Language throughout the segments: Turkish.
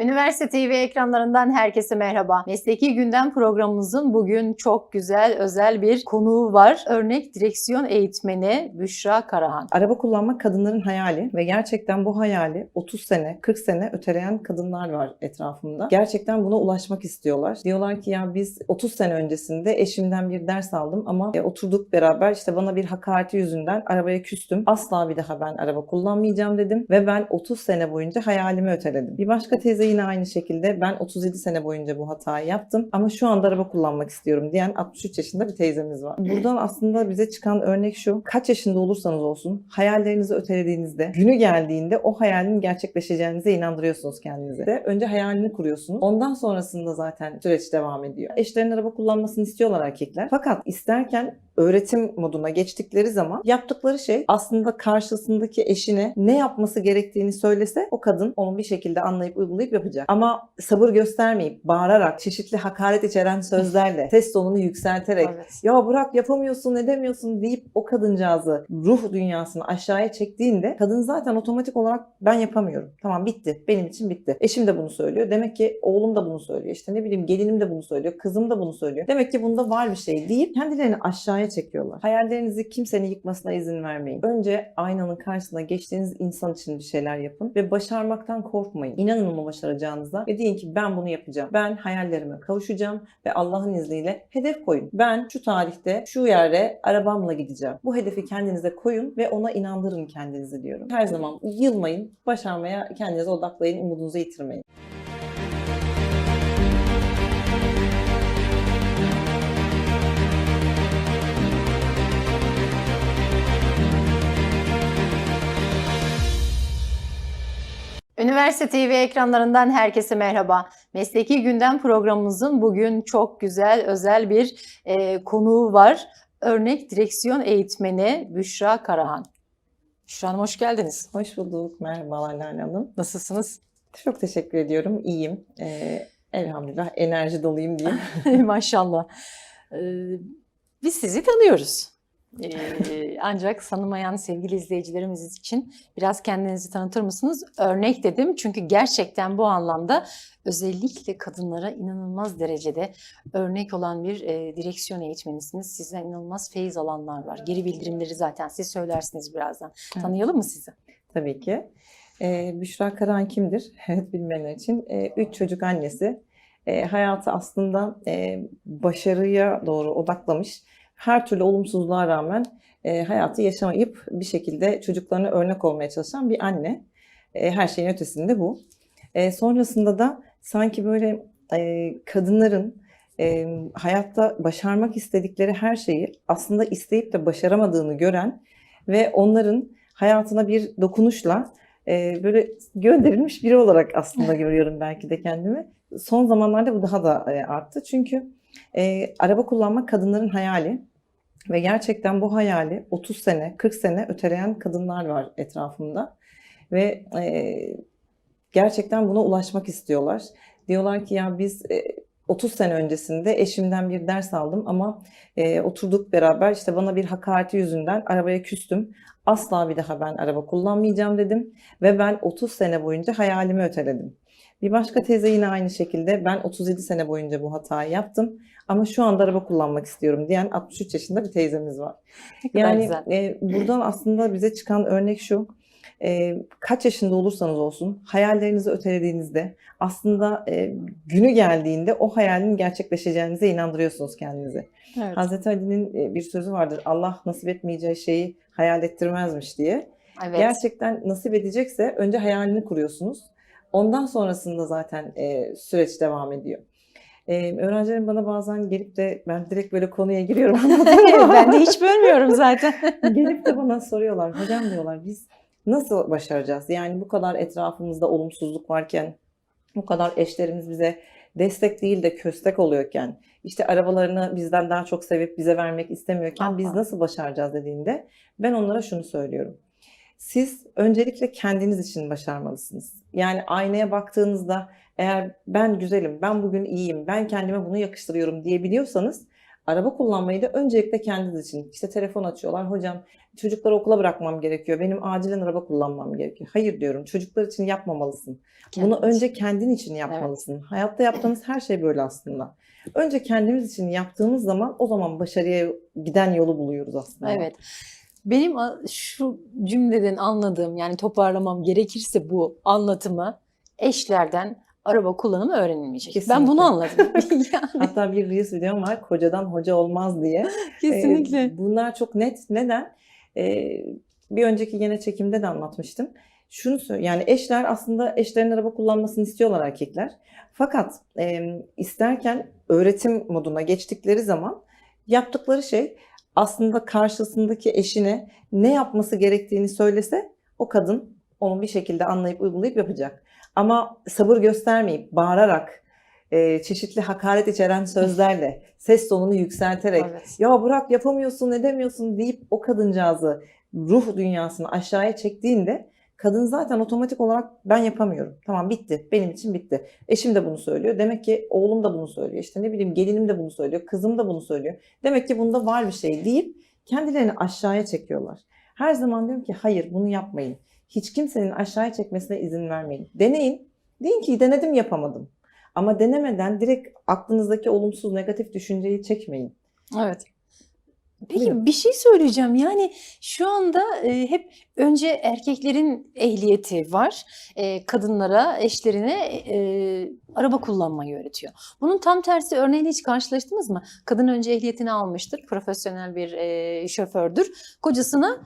Üniversite TV ekranlarından herkese merhaba. Mesleki Gündem programımızın bugün çok güzel, özel bir konuğu var. Örnek direksiyon eğitmeni Büşra Karahan. Araba kullanmak kadınların hayali ve gerçekten bu hayali 30 sene, 40 sene öteleyen kadınlar var etrafımda. Gerçekten buna ulaşmak istiyorlar. Diyorlar ki ya biz 30 sene öncesinde eşimden bir ders aldım ama e, oturduk beraber işte bana bir hakareti yüzünden arabaya küstüm. Asla bir daha ben araba kullanmayacağım dedim ve ben 30 sene boyunca hayalimi öteledim. Bir başka teyze yine aynı şekilde ben 37 sene boyunca bu hatayı yaptım ama şu anda araba kullanmak istiyorum diyen 63 yaşında bir teyzemiz var. Buradan aslında bize çıkan örnek şu. Kaç yaşında olursanız olsun hayallerinizi ötelediğinizde günü geldiğinde o hayalin gerçekleşeceğinize inandırıyorsunuz kendinize. De önce hayalini kuruyorsunuz. Ondan sonrasında zaten süreç devam ediyor. Eşlerin araba kullanmasını istiyorlar erkekler. Fakat isterken öğretim moduna geçtikleri zaman yaptıkları şey aslında karşısındaki eşine ne yapması gerektiğini söylese o kadın onu bir şekilde anlayıp uygulayıp yapacak. Ama sabır göstermeyip bağırarak çeşitli hakaret içeren sözlerle ses tonunu yükselterek Evet. ya bırak yapamıyorsun edemiyorsun deyip o kadıncağızı ruh dünyasını aşağıya çektiğinde kadın zaten otomatik olarak ben yapamıyorum. Tamam bitti. Benim için bitti. Eşim de bunu söylüyor. Demek ki oğlum da bunu söylüyor. İşte ne bileyim gelinim de bunu söylüyor. Kızım da bunu söylüyor. Demek ki bunda var bir şey deyip kendilerini aşağıya çekiyorlar. Hayallerinizi kimsenin yıkmasına izin vermeyin. Önce aynanın karşısına geçtiğiniz insan için bir şeyler yapın ve başarmaktan korkmayın. İnanın onu başaracağınıza ve deyin ki ben bunu yapacağım. Ben hayallerime kavuşacağım ve Allah'ın izniyle hedef koyun. Ben şu tarihte şu yere arabamla gideceğim. Bu hedefi kendinize koyun ve ona inandırın kendinizi diyorum. Her zaman yılmayın, başarmaya kendinize odaklayın, umudunuzu yitirmeyin. Üniversite TV ekranlarından herkese merhaba. Mesleki Gündem programımızın bugün çok güzel, özel bir e, konuğu var. Örnek direksiyon eğitmeni Büşra Karahan. Büşra Hanım hoş geldiniz. Hoş bulduk. Merhabalar Lale Hanım. Nasılsınız? Çok teşekkür ediyorum. İyiyim. Ee, elhamdülillah enerji doluyum diyeyim. Maşallah. Ee, biz sizi tanıyoruz. Ee, ancak tanımayan sevgili izleyicilerimiz için biraz kendinizi tanıtır mısınız? Örnek dedim çünkü gerçekten bu anlamda özellikle kadınlara inanılmaz derecede örnek olan bir e, direksiyon eğitmenisiniz. Sizden inanılmaz feyiz alanlar var. Geri bildirimleri zaten siz söylersiniz birazdan. Evet. Tanıyalım mı sizi? Tabii ki. Ee, Büşra Karahan kimdir? Evet bilmeyenler için. Ee, üç çocuk annesi. Ee, hayatı aslında e, başarıya doğru odaklamış. Her türlü olumsuzluğa rağmen e, hayatı yaşamayıp bir şekilde çocuklarına örnek olmaya çalışan bir anne. E, her şeyin ötesinde bu. E, sonrasında da sanki böyle e, kadınların e, hayatta başarmak istedikleri her şeyi aslında isteyip de başaramadığını gören ve onların hayatına bir dokunuşla e, böyle gönderilmiş biri olarak aslında görüyorum belki de kendimi. Son zamanlarda bu daha da e, arttı. Çünkü e, araba kullanmak kadınların hayali ve gerçekten bu hayali 30 sene, 40 sene öteleyen kadınlar var etrafımda ve e, gerçekten buna ulaşmak istiyorlar. Diyorlar ki ya biz e, 30 sene öncesinde eşimden bir ders aldım ama e, oturduk beraber işte bana bir hakareti yüzünden arabaya küstüm. Asla bir daha ben araba kullanmayacağım dedim ve ben 30 sene boyunca hayalimi öteledim. Bir başka teyze yine aynı şekilde ben 37 sene boyunca bu hatayı yaptım ama şu anda araba kullanmak istiyorum diyen 63 yaşında bir teyzemiz var. Yani e, buradan aslında bize çıkan örnek şu. e, kaç yaşında olursanız olsun hayallerinizi ötelediğinizde aslında e, günü geldiğinde o hayalin gerçekleşeceğinize inandırıyorsunuz kendinize. Evet. Hazreti Ali'nin e, bir sözü vardır. Allah nasip etmeyeceği şeyi hayal ettirmezmiş diye. evet. Gerçekten nasip edecekse önce hayalini kuruyorsunuz. Ondan sonrasında zaten e, süreç devam ediyor. E, öğrencilerim bana bazen gelip de ben direkt böyle konuya giriyorum ben de hiç bölmüyorum zaten. Gelip de bana soruyorlar. Hocam diyorlar biz nasıl başaracağız? Yani bu kadar etrafımızda olumsuzluk varken, bu kadar eşlerimiz bize destek değil de köstek oluyorken, işte arabalarını bizden daha çok sevip bize vermek istemiyorken biz Aha. nasıl başaracağız dediğinde ben onlara şunu söylüyorum. Siz öncelikle kendiniz için başarmalısınız. Yani aynaya baktığınızda eğer ben güzelim, ben bugün iyiyim, ben kendime bunu yakıştırıyorum diyebiliyorsanız Araba kullanmayı da öncelikle kendiniz için. İşte telefon açıyorlar. Hocam çocukları okula bırakmam gerekiyor. Benim acilen araba kullanmam gerekiyor. Hayır diyorum. Çocuklar için yapmamalısın. Bunu Kendiniz. önce kendin için yapmalısın. Hayatta yaptığımız her şey böyle aslında. Önce kendimiz için yaptığımız zaman o zaman başarıya giden yolu buluyoruz aslında. Evet. Benim şu cümleden anladığım yani toparlamam gerekirse bu anlatımı eşlerden araba kullanımı öğrenilmeyecek. Ben Kesinlikle. bunu anladım. yani, Hatta bir Reels videom var. Kocadan hoca olmaz diye. kesinlikle. Ee, bunlar çok net. Neden? Ee, bir önceki yine çekimde de anlatmıştım. Şunu söyle, yani eşler aslında eşlerin araba kullanmasını istiyorlar erkekler. Fakat e, isterken öğretim moduna geçtikleri zaman yaptıkları şey aslında karşısındaki eşine ne yapması gerektiğini söylese o kadın onu bir şekilde anlayıp uygulayıp yapacak. Ama sabır göstermeyip bağırarak e, çeşitli hakaret içeren sözlerle ses tonunu yükselterek Evet. ya bırak yapamıyorsun edemiyorsun deyip o kadıncağızı ruh dünyasını aşağıya çektiğinde kadın zaten otomatik olarak ben yapamıyorum. Tamam bitti. Benim için bitti. Eşim de bunu söylüyor. Demek ki oğlum da bunu söylüyor. İşte ne bileyim gelinim de bunu söylüyor. Kızım da bunu söylüyor. Demek ki bunda var bir şey deyip kendilerini aşağıya çekiyorlar. Her zaman diyorum ki hayır bunu yapmayın. Hiç kimsenin aşağıya çekmesine izin vermeyin. Deneyin. Deyin ki denedim yapamadım. Ama denemeden direkt aklınızdaki olumsuz negatif düşünceyi çekmeyin. Evet. Peki bir şey söyleyeceğim. Yani şu anda e, hep önce erkeklerin ehliyeti var. E, kadınlara, eşlerine e, araba kullanmayı öğretiyor. Bunun tam tersi örneğini hiç karşılaştınız mı? Kadın önce ehliyetini almıştır. Profesyonel bir e, şofördür. Kocasına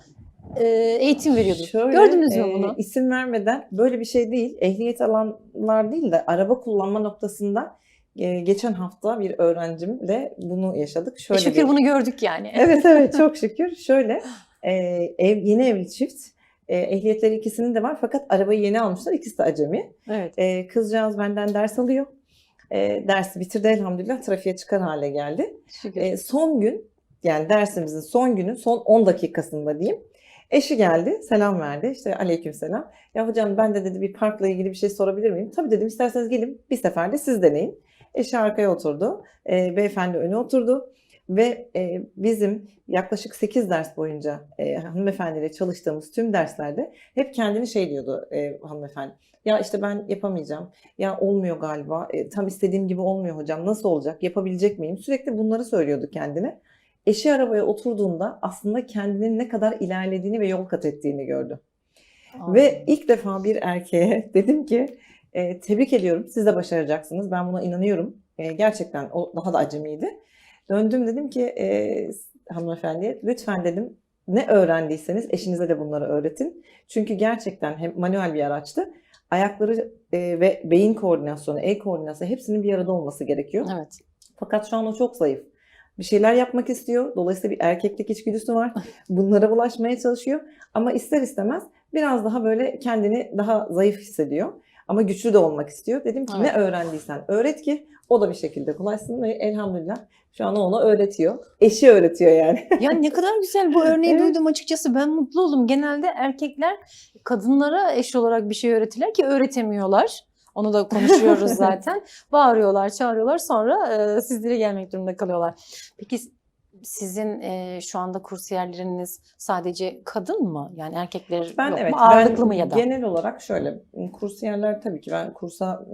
e, eğitim veriyordur. Şöyle, Gördünüz mü e, bunu? isim vermeden böyle bir şey değil. Ehliyet alanlar değil de araba kullanma noktasında geçen hafta bir öğrencimle bunu yaşadık. E, Şöyle şükür bir- bunu gördük yani. Evet evet çok şükür. Şöyle e, ev yeni evli çift. E, ehliyetleri ikisinin de var fakat arabayı yeni almışlar. İkisi de acemi. Evet. E, kızcağız benden ders alıyor. E, dersi bitirdi elhamdülillah. Trafiğe çıkar hale geldi. Şükür. E, son gün yani dersimizin son günü son 10 dakikasında diyeyim. Eşi geldi, selam verdi. İşte aleyküm selam. Ya hocam ben de dedi bir parkla ilgili bir şey sorabilir miyim? Tabii dedim isterseniz gelin bir seferde siz deneyin. Eşi arkaya oturdu. E, beyefendi öne oturdu. Ve e, bizim yaklaşık 8 ders boyunca e, hanımefendiyle çalıştığımız tüm derslerde hep kendini şey diyordu e, hanımefendi. Ya işte ben yapamayacağım. Ya olmuyor galiba. E, tam istediğim gibi olmuyor hocam. Nasıl olacak? Yapabilecek miyim? Sürekli bunları söylüyordu kendine. Eşi arabaya oturduğunda aslında kendinin ne kadar ilerlediğini ve yol kat ettiğini gördü. Ve ilk defa bir erkeğe dedim ki e, tebrik ediyorum. Siz de başaracaksınız. Ben buna inanıyorum. E, gerçekten o daha da acemiydi. Döndüm dedim ki e, hanımefendiye lütfen dedim ne öğrendiyseniz eşinize de bunları öğretin. Çünkü gerçekten hem manuel bir araçtı. Ayakları e, ve beyin koordinasyonu, el koordinasyonu hepsinin bir arada olması gerekiyor. Evet. Fakat şu an o çok zayıf. Bir şeyler yapmak istiyor. Dolayısıyla bir erkeklik içgüdüsü var. Bunlara bulaşmaya çalışıyor. Ama ister istemez biraz daha böyle kendini daha zayıf hissediyor. Ama güçlü de olmak istiyor. Dedim ki Evet. ne öğrendiysen öğret ki o da bir şekilde kolaysın ve elhamdülillah şu an o ona öğretiyor. Eşi öğretiyor yani. Ya ne kadar güzel bu örneği Evet. duydum açıkçası. Ben mutlu oldum. Genelde erkekler kadınlara eş olarak bir şey öğretirler ki öğretemiyorlar. Onu da konuşuyoruz zaten. Bağırıyorlar, çağırıyorlar sonra e, sizlere gelmek durumunda kalıyorlar. Peki sizin e, şu anda kursiyerleriniz sadece kadın mı? Yani erkekler Ben yok evet mu? Ağırlıklı ben mı ya da? genel olarak şöyle kursiyerler tabii ki ben kursa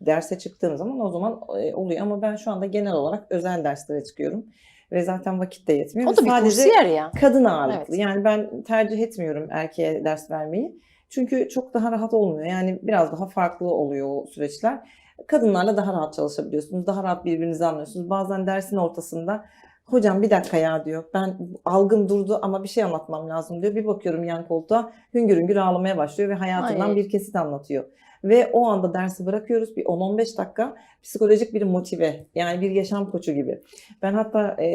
derse çıktığım zaman o zaman oluyor ama ben şu anda genel olarak özel derslere çıkıyorum ve zaten vakit de yetmiyor. O da bir sadece kursiyer ya. kadın ağırlıklı. Evet. Yani ben tercih etmiyorum erkeğe ders vermeyi. Çünkü çok daha rahat olmuyor. Yani biraz daha farklı oluyor o süreçler. Kadınlarla daha rahat çalışabiliyorsunuz. Daha rahat birbirinizi anlıyorsunuz. Bazen dersin ortasında hocam bir dakika ya diyor. Ben algım durdu ama bir şey anlatmam lazım diyor. Bir bakıyorum yan koltuğa hüngür hüngür ağlamaya başlıyor ve hayatından Ay. bir kesit anlatıyor. Ve o anda dersi bırakıyoruz. Bir 10-15 dakika psikolojik bir motive. Yani bir yaşam koçu gibi. Ben hatta e,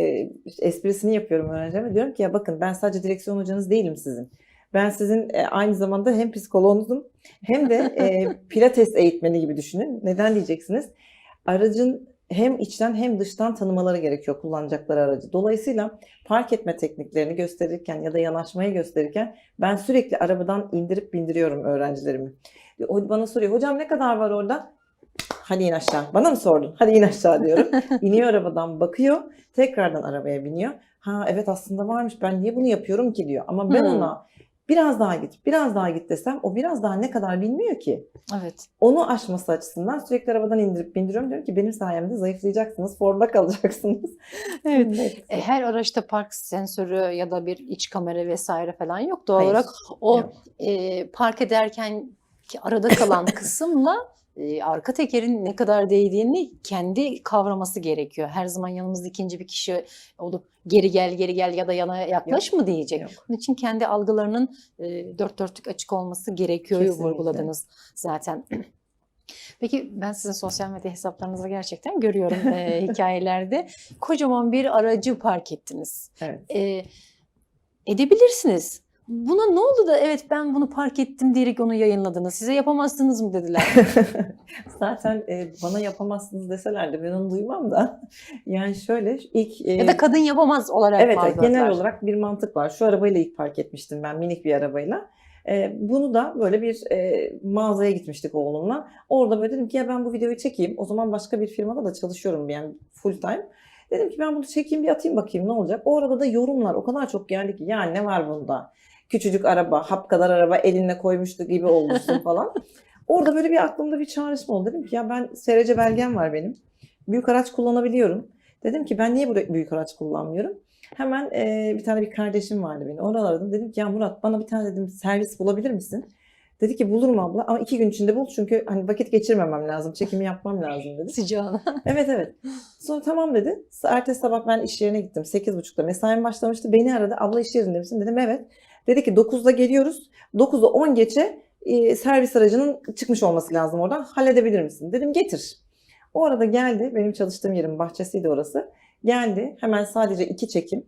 esprisini yapıyorum öğrencime. Diyorum ki ya bakın ben sadece direksiyon hocanız değilim sizin. Ben sizin e, aynı zamanda hem psikoloğunuzum hem de e, pilates eğitmeni gibi düşünün. Neden diyeceksiniz? Aracın hem içten hem dıştan tanımaları gerekiyor kullanacakları aracı. Dolayısıyla park etme tekniklerini gösterirken ya da yanaşmayı gösterirken ben sürekli arabadan indirip bindiriyorum öğrencilerimi. O bana soruyor hocam ne kadar var orada? hadi in aşağı. Bana mı sordun? Hadi in aşağı diyorum. İniyor arabadan bakıyor. Tekrardan arabaya biniyor. Ha evet aslında varmış. Ben niye bunu yapıyorum ki diyor. Ama ben Hmm. ona biraz daha git, biraz daha git desem o biraz daha ne kadar bilmiyor ki. Evet. Onu aşması açısından sürekli arabadan indirip bindiriyorum. Diyorum ki benim sayemde zayıflayacaksınız, formda kalacaksınız. Evet. E, her araçta park sensörü ya da bir iç kamera vesaire falan yok. Doğal Hayır, olarak o yok. e, park ederken ki arada kalan kısımla e, arka tekerin ne kadar değdiğini kendi kavraması gerekiyor. Her zaman yanımızda ikinci bir kişi olup geri gel geri gel ya da yana yaklaş mı diyecek. Yok. Bunun için kendi algılarının e, dört dörtlük açık olması gerekiyor Kesinlikle. vurguladınız zaten. Peki ben sizin sosyal medya hesaplarınızı gerçekten görüyorum e, hikayelerde. Kocaman bir aracı park ettiniz. Evet. E, edebilirsiniz. Buna ne oldu da evet ben bunu park ettim diyerek onu yayınladınız. Size yapamazsınız mı dediler. Zaten e, bana yapamazsınız deselerdi ben onu duymam da. Yani şöyle ilk... e, ya da kadın yapamaz olarak Evet, genel olarak bir mantık var. Şu arabayla ilk park etmiştim ben minik bir arabayla. Ee, bunu da böyle bir e, mağazaya gitmiştik oğlumla. Orada böyle dedim ki ya ben bu videoyu çekeyim. O zaman başka bir firmada da çalışıyorum yani full time. Dedim ki ben bunu çekeyim bir atayım bakayım ne olacak. O arada da yorumlar o kadar çok geldi ki ya ne var bunda? Küçücük araba, hap kadar araba elinle koymuştu gibi olmuşsun falan. Orada böyle bir aklımda bir çağrışma oldu. Dedim ki ya ben SRC belgem var benim. Büyük araç kullanabiliyorum. Dedim ki ben niye bu büyük araç kullanmıyorum? Hemen e, bir tane bir kardeşim vardı benim. Onu aradım. Dedim ki ya Murat bana bir tane dedim servis bulabilir misin? Dedi ki bulurum abla ama iki gün içinde bul çünkü hani vakit geçirmemem lazım. Çekimi yapmam lazım dedi. Sıcağına. Evet evet. Sonra tamam dedi. Ertesi sabah ben iş yerine gittim. 8.30'da mesaim başlamıştı. Beni aradı. Abla iş yerinde misin? Dedim evet. Dedi ki 9'da geliyoruz. 9'da 10 geçe e, servis aracının çıkmış olması lazım oradan. Halledebilir misin? Dedim getir. O arada geldi. Benim çalıştığım yerin bahçesiydi orası. Geldi. Hemen sadece iki çekim.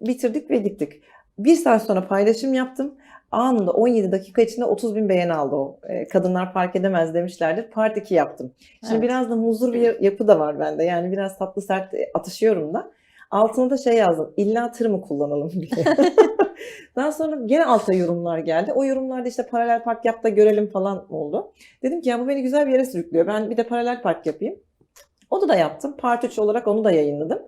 Bitirdik ve gittik. Bir saat sonra paylaşım yaptım. Anında 17 dakika içinde 30 bin beğeni aldı o. E, kadınlar park edemez demişlerdir. Part 2 yaptım. Şimdi Evet. biraz da muzur bir yapı da var bende. Yani biraz tatlı sert atışıyorum da. Altına da şey yazdım. İlla tır mı kullanalım diye. Daha sonra gene alta yorumlar geldi. O yorumlarda işte paralel park yap da görelim falan oldu. Dedim ki ya bu beni güzel bir yere sürüklüyor. Ben bir de paralel park yapayım. Onu da yaptım. Part 3 olarak onu da yayınladım.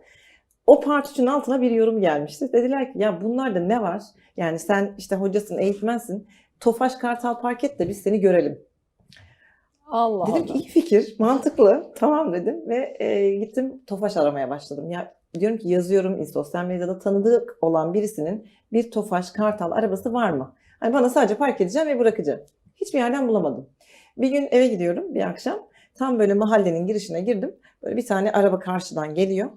O part 3'ün altına bir yorum gelmişti. Dediler ki ya bunlarda ne var? Yani sen işte hocasın, eğitmensin. Tofaş Kartal Park et de biz seni görelim. Allah Dedim Allah. ki iyi fikir, mantıklı. Tamam dedim ve e, gittim Tofaş aramaya başladım. Ya diyorum ki yazıyorum sosyal medyada tanıdık olan birisinin bir Tofaş Kartal arabası var mı? Hani bana sadece park edeceğim ve bırakacağım. Hiçbir yerden bulamadım. Bir gün eve gidiyorum bir akşam. Tam böyle mahallenin girişine girdim. Böyle bir tane araba karşıdan geliyor.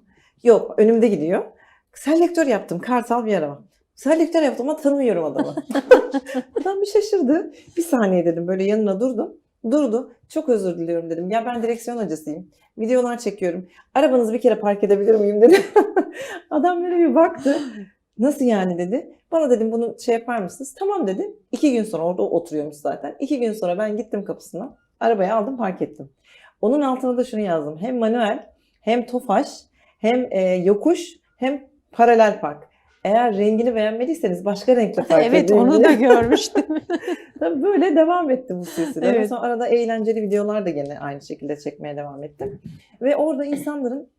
Yok önümde gidiyor. Selektör yaptım. Kartal bir araba. Selektör yaptım ama tanımıyorum adamı. Adam bir şaşırdı. Bir saniye dedim böyle yanına durdum. Durdu. Çok özür diliyorum dedim. Ya ben direksiyon hocasıyım. Videolar çekiyorum. Arabanızı bir kere park edebilir miyim dedi. Adam böyle bir baktı. Nasıl yani dedi. Bana dedim bunu şey yapar mısınız? Tamam dedi. İki gün sonra orada oturuyormuş zaten. İki gün sonra ben gittim kapısına. Arabayı aldım park ettim. Onun altına da şunu yazdım. Hem manuel hem tofaş hem e, yokuş hem paralel park. Eğer rengini beğenmediyseniz başka renkle park Evet edin onu diye. da görmüştüm. Tabii böyle devam etti bu silsile. Evet. Sonra arada eğlenceli videolar da gene aynı şekilde çekmeye devam ettim. Ve orada insanların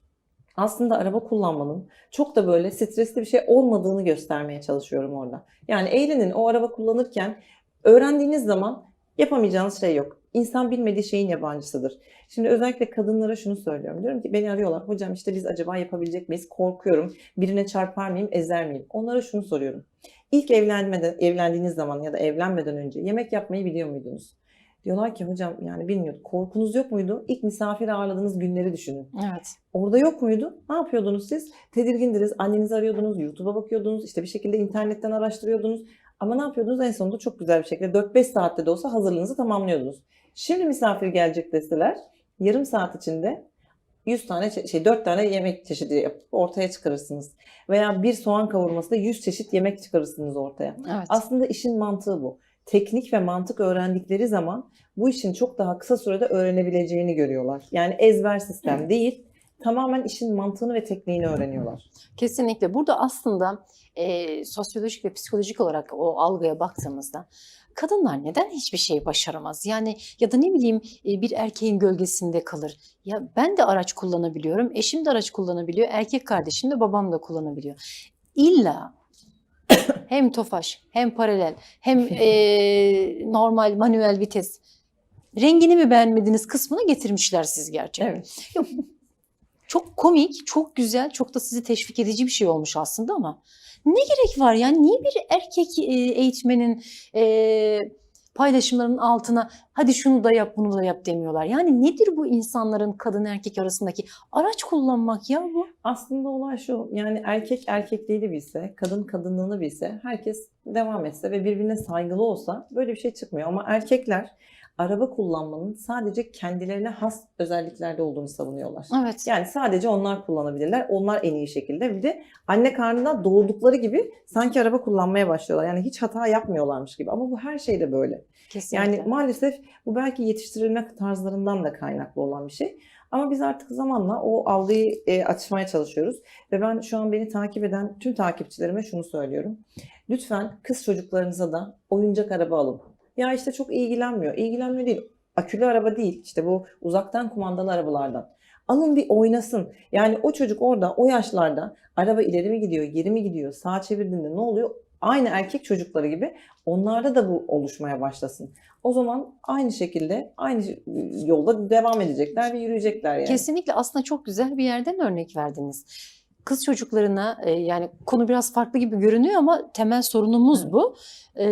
aslında araba kullanmanın çok da böyle stresli bir şey olmadığını göstermeye çalışıyorum orada. Yani eğlenin o araba kullanırken öğrendiğiniz zaman yapamayacağınız şey yok. İnsan bilmediği şeyin yabancısıdır. Şimdi özellikle kadınlara şunu söylüyorum. Diyorum ki beni arıyorlar. Hocam işte biz acaba yapabilecek miyiz? Korkuyorum. Birine çarpar mıyım? Ezer miyim? Onlara şunu soruyorum. İlk evlenmeden, evlendiğiniz zaman ya da evlenmeden önce yemek yapmayı biliyor muydunuz? Diyorlar ki hocam yani bilmiyorduk. Korkunuz yok muydu? İlk misafir ağırladığınız günleri düşünün. Evet. Orada yok muydu? Ne yapıyordunuz siz? Tedirgindiniz. Annenizi arıyordunuz. YouTube'a bakıyordunuz. işte bir şekilde internetten araştırıyordunuz. Ama ne yapıyordunuz? En sonunda çok güzel bir şekilde 4-5 saatte de olsa hazırlığınızı tamamlıyordunuz. Şimdi misafir gelecek deseler yarım saat içinde 100 tane şey 4 tane yemek çeşidi yapıp ortaya çıkarırsınız. Veya bir soğan kavurması da 100 çeşit yemek çıkarırsınız ortaya. Evet. Aslında işin mantığı bu. Teknik ve mantık öğrendikleri zaman bu işin çok daha kısa sürede öğrenebileceğini görüyorlar. Yani ezber sistem değil, tamamen işin mantığını ve tekniğini öğreniyorlar. Kesinlikle. Burada aslında e, sosyolojik ve psikolojik olarak o algıya baktığımızda kadınlar neden hiçbir şey başaramaz? Yani ya da ne bileyim e, bir erkeğin gölgesinde kalır. Ya ben de araç kullanabiliyorum, eşim de araç kullanabiliyor, erkek kardeşim de babam da kullanabiliyor. İlla hem tofaş, hem paralel, hem e, normal manuel vites rengini mi beğenmediniz kısmını getirmişler siz gerçekten. Evet. Çok komik, çok güzel, çok da sizi teşvik edici bir şey olmuş aslında ama ne gerek var yani niye bir erkek e, eğitmenin e, paylaşımlarının altına hadi şunu da yap bunu da yap demiyorlar. Yani nedir bu insanların kadın erkek arasındaki araç kullanmak ya bu? Aslında olay şu, yani erkek erkekliğini bilse, kadın kadınlığını bilse, herkes devam etse ve birbirine saygılı olsa böyle bir şey çıkmıyor. Ama erkekler araba kullanmanın sadece kendilerine has özelliklerde olduğunu savunuyorlar. Evet. Yani sadece onlar kullanabilirler. Onlar en iyi şekilde. Bir de anne karnından doğurdukları gibi sanki araba kullanmaya başlıyorlar. Yani hiç hata yapmıyorlarmış gibi. Ama bu her şeyde böyle. Kesinlikle. Yani maalesef bu belki yetiştirilme tarzlarından da kaynaklı olan bir şey. Ama biz artık zamanla o algıyı e, açmaya çalışıyoruz. Ve ben şu an beni takip eden tüm takipçilerime şunu söylüyorum. Lütfen kız çocuklarınıza da oyuncak araba alın. Ya işte çok ilgilenmiyor. İlgilenmiyor değil. Akülü araba değil. İşte bu uzaktan kumandalı arabalardan. Alın bir oynasın. Yani o çocuk orada o yaşlarda araba ileri mi gidiyor, geri mi gidiyor, sağa çevirdiğinde ne oluyor? Aynı erkek çocukları gibi onlarda da bu oluşmaya başlasın. O zaman aynı şekilde aynı yolda devam edecekler ve yürüyecekler yani. Kesinlikle aslında çok güzel bir yerden örnek verdiniz. Kız çocuklarına e, yani konu biraz farklı gibi görünüyor ama temel sorunumuz bu. E,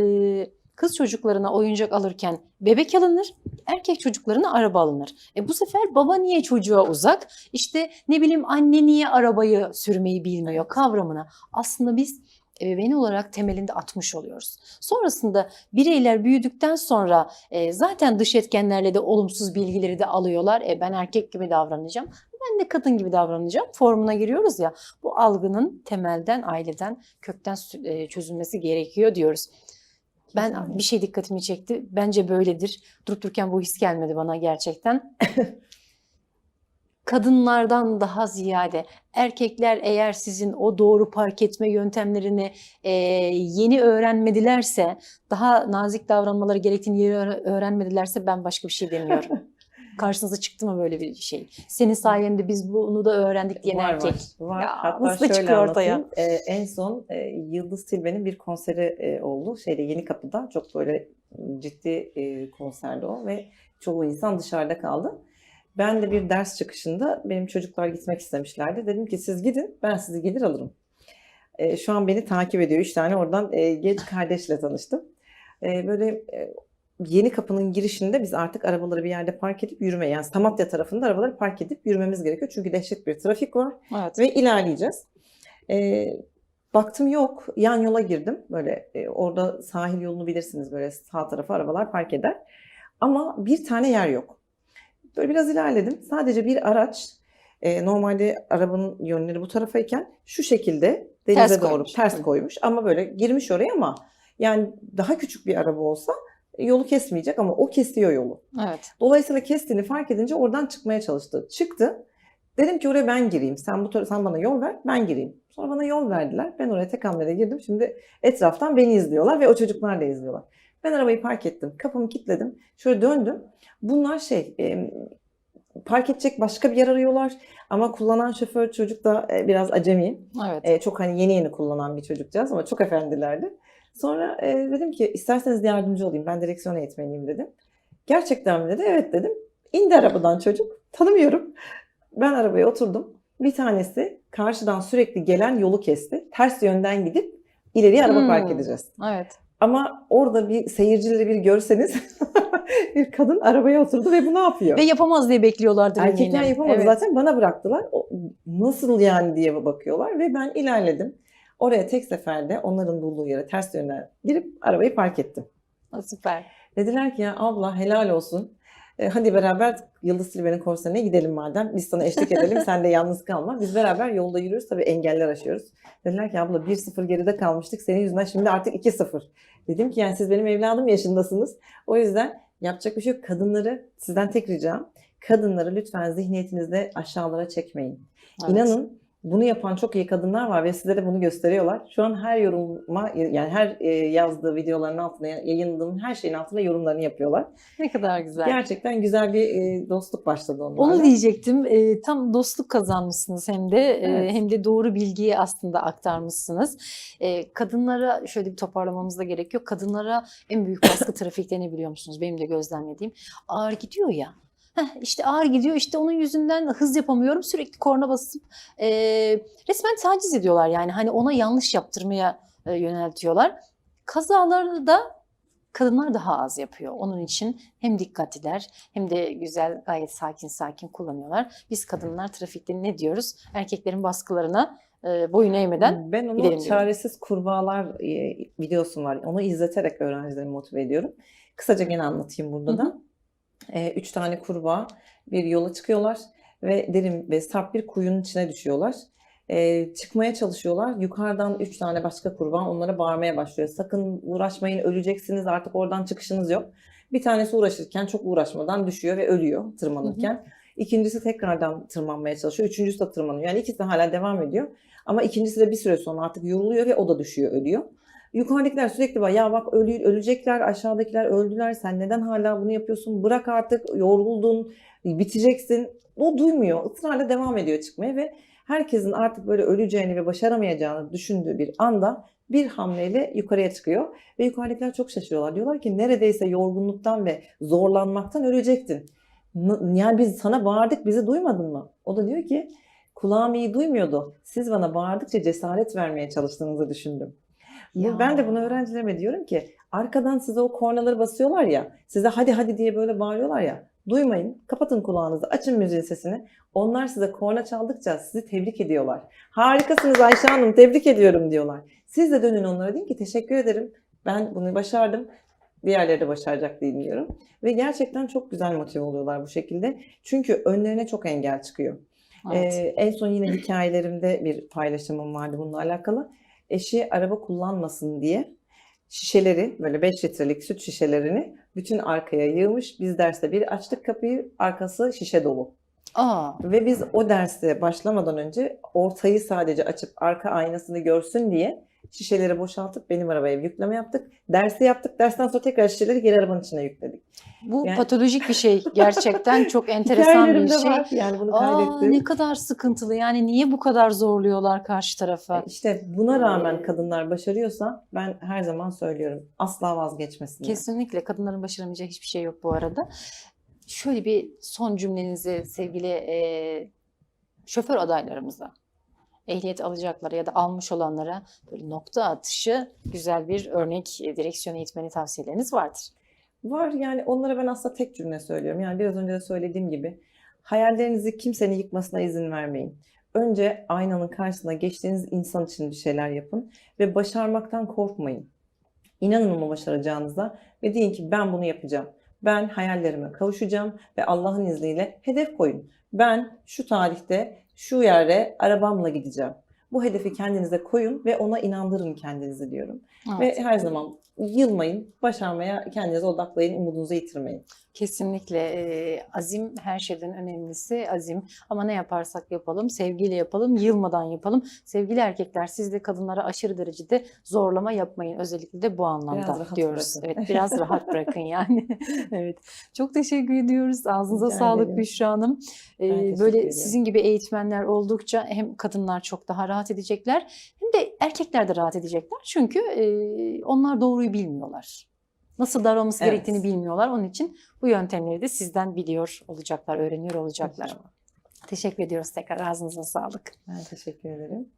kız çocuklarına oyuncak alırken bebek alınır, erkek çocuklarına araba alınır. E bu sefer baba niye çocuğa uzak? İşte ne bileyim anne niye arabayı sürmeyi bilmiyor kavramına. Aslında biz ebeveyn olarak temelinde atmış oluyoruz. Sonrasında bireyler büyüdükten sonra e, zaten dış etkenlerle de olumsuz bilgileri de alıyorlar. E, ben erkek gibi davranacağım, ben de kadın gibi davranacağım formuna giriyoruz ya. Bu algının temelden, aileden, kökten e, çözülmesi gerekiyor diyoruz. Ben bir şey dikkatimi çekti. Bence böyledir. Durup dururken bu his gelmedi bana gerçekten. Kadınlardan daha ziyade erkekler eğer sizin o doğru park etme yöntemlerini e, yeni öğrenmedilerse, daha nazik davranmaları gerektiğini yeni öğre- öğrenmedilerse ben başka bir şey demiyorum. Karşınıza çıktı mı böyle bir şey? Senin sayende biz bunu da öğrendik diyen var, erkek. Var, var. Ya, Hatta nasıl şöyle çıkıyor ortaya? Ee, en son e, Yıldız Tilbe'nin bir konseri e, oldu. Şeyde Yeni Kapı'da. Çok böyle ciddi e, konserdi o ve çoğu insan dışarıda kaldı. Ben de bir ders çıkışında benim çocuklar gitmek istemişlerdi. Dedim ki siz gidin ben sizi gelir alırım. E, şu an beni takip ediyor. Üç tane oradan e, genç kardeşle tanıştım. E, böyle e, Yeni Kapı'nın girişinde biz artık arabaları bir yerde park edip yürüme yani Samatya tarafında arabaları park edip yürümemiz gerekiyor. Çünkü dehşet bir trafik var Evet. ve ilerleyeceğiz. Ee, baktım yok. Yan yola girdim. Böyle e, orada sahil yolunu bilirsiniz. Böyle sağ tarafa arabalar park eder. Ama bir tane yer yok. Böyle biraz ilerledim. Sadece bir araç e, normalde arabanın yönleri bu tarafayken şu şekilde denize Ters doğru koymuş. ters koymuş. Ama böyle girmiş oraya ama yani daha küçük bir araba olsa yolu kesmeyecek ama o kesiyor yolu. Evet. Dolayısıyla kestiğini fark edince oradan çıkmaya çalıştı. Çıktı. Dedim ki oraya ben gireyim. Sen bu sen bana yol ver, ben gireyim. Sonra bana yol verdiler. Ben oraya tek hamlede girdim. Şimdi etraftan beni izliyorlar ve o çocuklar da izliyorlar. Ben arabayı park ettim. Kapımı kilitledim. Şöyle döndüm. Bunlar şey e, park edecek başka bir yer arıyorlar. Ama kullanan şoför çocuk da e, biraz acemi. Evet. E, çok hani yeni yeni kullanan bir çocukcağız ama çok efendilerdi. Sonra e, dedim ki isterseniz yardımcı olayım. Ben direksiyon eğitmeniyim dedim. Gerçekten mi dedi? Evet dedim. İndi arabadan çocuk. Tanımıyorum. Ben arabaya oturdum. Bir tanesi karşıdan sürekli gelen yolu kesti. Ters yönden gidip ileriye araba Hmm. park edeceğiz. Evet. Ama orada bir seyircileri bir görseniz bir kadın arabaya oturdu ve bu ne yapıyor? Ve yapamaz diye bekliyorlardı Erkekler eminim. yapamadı Evet. zaten bana bıraktılar. O, nasıl yani diye bakıyorlar ve ben ilerledim. Oraya tek seferde onların bulduğu yere ters yönden girip arabayı park ettim. Süper. Dediler ki ya abla helal olsun. E, hadi beraber Yıldız Tilbe'nin konserine gidelim madem. Biz sana eşlik edelim. sen de yalnız kalma. Biz beraber yolda yürüyoruz. Tabii engeller aşıyoruz. Dediler ki abla 1-0 geride kalmıştık. Senin yüzünden şimdi artık 2-0. Dedim ki yani siz benim evladım yaşındasınız. O yüzden yapacak bir şey yok. Kadınları sizden tek ricam. Kadınları lütfen zihniyetinizde aşağılara çekmeyin. Evet. İnanın Bunu yapan çok iyi kadınlar var ve sizlere bunu gösteriyorlar. Şu an her yoruma yani her e, yazdığı videoların altına yayınladığım her şeyin altına yorumlarını yapıyorlar. Ne kadar güzel. Gerçekten güzel bir e, dostluk başladı onlarla. Onu diyecektim. E, tam dostluk kazanmışsınız hem de e, Evet. hem de doğru bilgiyi aslında aktarmışsınız. E, kadınlara şöyle bir toparlamamız da gerekiyor. Kadınlara en büyük baskı trafikte ne biliyor musunuz? Benim de gözlemlediğim ağır gidiyor ya. Heh, işte ağır gidiyor işte onun yüzünden hız yapamıyorum sürekli korna basıp e, resmen taciz ediyorlar yani hani ona yanlış yaptırmaya e, yöneltiyorlar. Kazaları da kadınlar daha az yapıyor. Onun için hem dikkatliler hem de güzel gayet sakin sakin kullanıyorlar. Biz kadınlar trafikte ne diyoruz? Erkeklerin baskılarına e, boyun eğmeden Ben onu çaresiz kurbağalar e, videosu var. Onu izleterek öğrencilerimi motive ediyorum. Kısaca gene anlatayım burada Hı da. E, üç tane kurbağa bir yola çıkıyorlar ve derin ve sarp bir kuyunun içine düşüyorlar. E, çıkmaya çalışıyorlar. Yukarıdan üç tane başka kurbağa onlara bağırmaya başlıyor. Sakın uğraşmayın, öleceksiniz artık oradan çıkışınız yok. Bir tanesi uğraşırken çok uğraşmadan düşüyor ve ölüyor tırmanırken. İkincisi tekrardan tırmanmaya çalışıyor. Üçüncüsü de tırmanıyor. Yani ikisi de hala devam ediyor. Ama ikincisi de bir süre sonra artık yoruluyor ve o da düşüyor, ölüyor. Yukarıdakiler sürekli var. Ya bak ölü, ölecekler, aşağıdakiler öldüler. Sen neden hala bunu yapıyorsun? Bırak artık, yoruldun, biteceksin. O duymuyor. Israrla devam ediyor çıkmaya ve herkesin artık böyle öleceğini ve başaramayacağını düşündüğü bir anda bir hamleyle yukarıya çıkıyor. Ve yukarıdakiler çok şaşırıyorlar. Diyorlar ki neredeyse yorgunluktan ve zorlanmaktan ölecektin. Yani biz sana bağırdık bizi duymadın mı? O da diyor ki kulağım iyi duymuyordu. Siz bana bağırdıkça cesaret vermeye çalıştığınızı düşündüm. Ya. Ben de bunu öğrencilerime diyorum ki arkadan size o kornaları basıyorlar ya size hadi hadi diye böyle bağırıyorlar ya duymayın kapatın kulağınızı açın müziğin sesini onlar size korna çaldıkça sizi tebrik ediyorlar. Harikasınız Ayşe Hanım tebrik ediyorum diyorlar. Siz de dönün onlara deyin ki teşekkür ederim ben bunu başardım diğerleri de başaracak diye diyorum. Ve gerçekten çok güzel motive oluyorlar bu şekilde. Çünkü önlerine çok engel çıkıyor. Evet. Ee, en son yine hikayelerimde bir paylaşımım vardı bununla alakalı. Eşi araba kullanmasın diye şişeleri böyle 5 litrelik süt şişelerini bütün arkaya yığmış. Biz derste bir açtık kapıyı arkası şişe dolu. Aa, Ve biz o derste başlamadan önce ortayı sadece açıp arka aynasını görsün diye şişeleri boşaltıp benim arabaya yükleme yaptık. Dersi yaptık. Dersten sonra tekrar şişeleri geri arabanın içine yükledik. bu Yani- patolojik bir şey gerçekten çok enteresan bir şey. var. Yani bunu Aa, kaydettim. ne kadar sıkıntılı yani niye bu kadar zorluyorlar karşı tarafa? İşte buna rağmen kadınlar başarıyorsa ben her zaman söylüyorum asla vazgeçmesinler. Kesinlikle kadınların başaramayacağı hiçbir şey yok bu arada. Şöyle bir son cümlenizi sevgili e, şoför adaylarımıza, ehliyet alacaklara ya da almış olanlara böyle nokta atışı güzel bir örnek e, direksiyon eğitmeni tavsiyeleriniz vardır. Var yani onlara ben aslında tek cümle söylüyorum. Yani biraz önce de söylediğim gibi hayallerinizi kimsenin yıkmasına izin vermeyin. Önce aynanın karşısına geçtiğiniz insan için bir şeyler yapın ve başarmaktan korkmayın. İnanın onu başaracağınıza ve deyin ki ben bunu yapacağım. Ben hayallerime kavuşacağım ve Allah'ın izniyle hedef koyun. Ben şu tarihte şu yere arabamla gideceğim. Bu hedefi kendinize koyun ve ona inandırın kendinizi diyorum. Evet. Ve her zaman yılmayın, başarmaya kendinize odaklayın, umudunuzu yitirmeyin. Kesinlikle e, azim her şeyden önemlisi azim ama ne yaparsak yapalım sevgiyle yapalım yılmadan yapalım. Sevgili erkekler siz de kadınlara aşırı derecede zorlama yapmayın özellikle de bu anlamda Biraz rahat diyoruz. bırakın. Evet biraz rahat bırakın yani. evet çok teşekkür ediyoruz ağzınıza Rica sağlık ederim. Büşra Hanım. E, teşekkür böyle ediyorum. sizin gibi eğitmenler oldukça hem kadınlar çok daha rahat edecekler hem de erkekler de rahat edecekler çünkü e, onlar doğruyu bilmiyorlar. Nasıl davranması Evet. gerektiğini bilmiyorlar. Onun için bu yöntemleri de sizden biliyor olacaklar, öğreniyor olacaklar. İnşallah. Teşekkür ediyoruz tekrar. Ağzınıza sağlık. Ben teşekkür ederim.